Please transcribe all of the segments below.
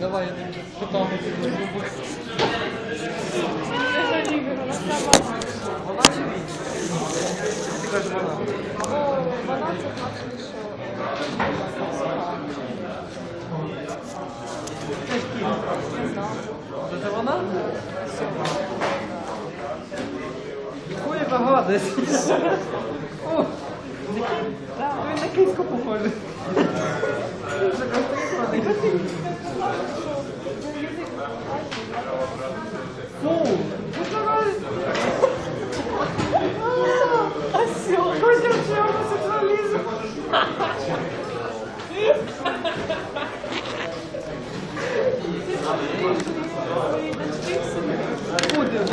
Давай, потом. Вона це вона? Якої? О, Quem ficou por fora? Pô, muito agora. Assim, eu gosto que eu te amo, você visualiza. Pô, Deus.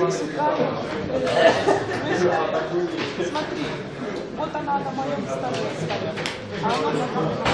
Смотри, вот она на моем столе стоит, а она на моем